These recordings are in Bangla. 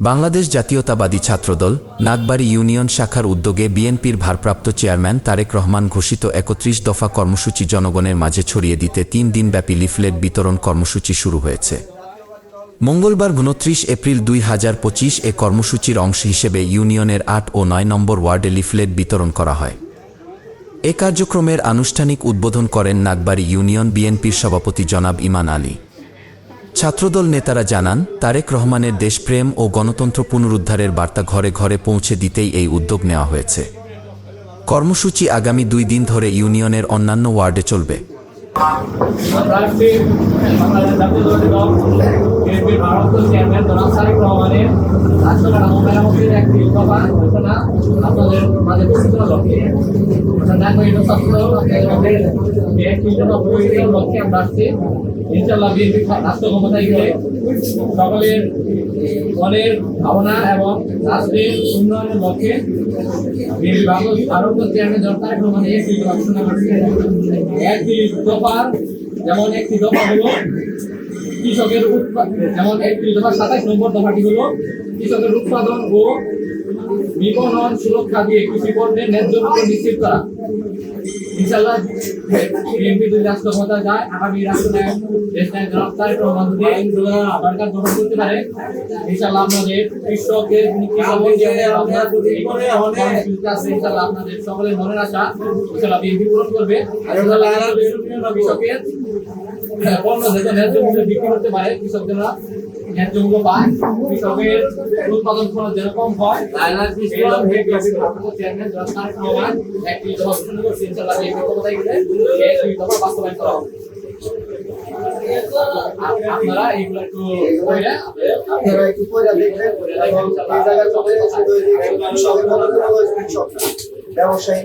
বাংলাদেশ জাতীয়তাবাদী ছাত্রদল, নাগবাড়ি ইউনিয়ন শাখার উদ্যোগে বিএনপির ভারপ্রাপ্ত চেয়ারম্যান তারেক রহমান ঘোষিত একত্রিশ দফা কর্মসূচি জনগণের মাঝে ছড়িয়ে দিতে তিন দিনব্যাপী লিফলেট বিতরণ কর্মসূচি শুরু হয়েছে। মঙ্গলবার উনত্রিশ এপ্রিল দুই হাজার পঁচিশ এ কর্মসূচির অংশ হিসেবে ইউনিয়নের আট ও নয় নম্বর ওয়ার্ডে লিফলেট বিতরণ করা হয়। এ কার্যক্রমের আনুষ্ঠানিক উদ্বোধন করেন নাগবাড়ি ইউনিয়ন বিএনপির সভাপতি জনাব ইমান আলী। ছাত্রদল নেতারা জানান, তারেক রহমানের দেশপ্রেম ও গণতন্ত্র পুনরুদ্ধারের বার্তা ঘরে ঘরে পৌঁছে দিতেই এই উদ্যোগ নেওয়া হয়েছে। কর্মসূচি আগামী দুই দিন ধরে ইউনিয়নের অন্যান্য ওয়ার্ডে চলবে। আপনাদের প্রয়োগের লক্ষ্যে আমরা সকলের ভাবনা এবং উন্নয়নের লক্ষ্যে দফা, যেমন একটি দফা হলো কৃষকের যেমন একটি দফা সাতাইশ নম্বর দফাটি হলো কৃষকের উৎপাদন ও বিপণন সুরক্ষা দিয়ে কৃষি পণ্যের ন্যায্য মূল্য নিশ্চিত করা। ইনশাআল্লাহ বিএনপি যদি রাষ্ট্র ক্ষমতা যায় আগামী রাষ্ট্রনায়ক দেশ জনাব তারেক রহমান যদি সরকার গঠন করতে পারে। ইনশাআল্লাহ আপনাদের কৃষকের আমরা ইনশাআল্লাহ আপনাদের সকলের মনের আশা ইনশাআল্লাহ বিএনপি পূরণ করবে। কৃষকের পণ্য যেটা বিক্রি করতে পারে ন্যায্য মূল্য পায়। কৃষকের উৎপাদন খরচ যেরকম হয় চেয়ারম্যান তারেক রহমান একটি করছে ইনশাআল্লাহ এই গেলে এই দফা বাস্তবায়ন করা হবে। আপনারা এইগুলো একটু আপনারা একটু দেখবেন ব্যবসায়ী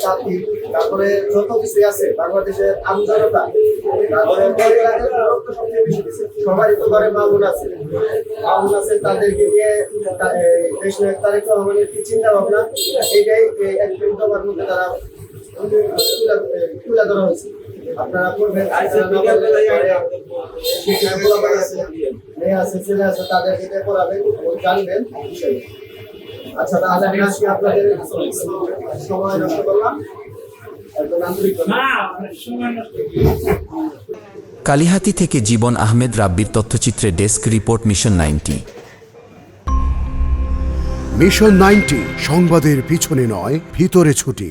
চাকরি তারপরে যত কিছু আছে বাংলাদেশের তো ঘরে মামুন আছে। মামুন আছে তাদেরকে নিয়ে দেশ নায়ক তারেক রহমানের কি চিন্তা ভাবনা এইটাই এই এক মধ্যে তারা তুলে- ধরা হয়েছে। আপনারা করবেন আছে মেয়ে আছে ছেলে আছে তাদেরকে পড়াবেন জানবেন। বিষয় আচ্ছা তাহলে আমি আজকে আপনাদের সময় নষ্ট করলাম। কালিহাতি থেকে জীবন আহমেদ রাব্বির তথ্যচিত্রে desk report mission ninety. Mission ninety সংবাদের পিছনে নয় ভিতরে ছুটি।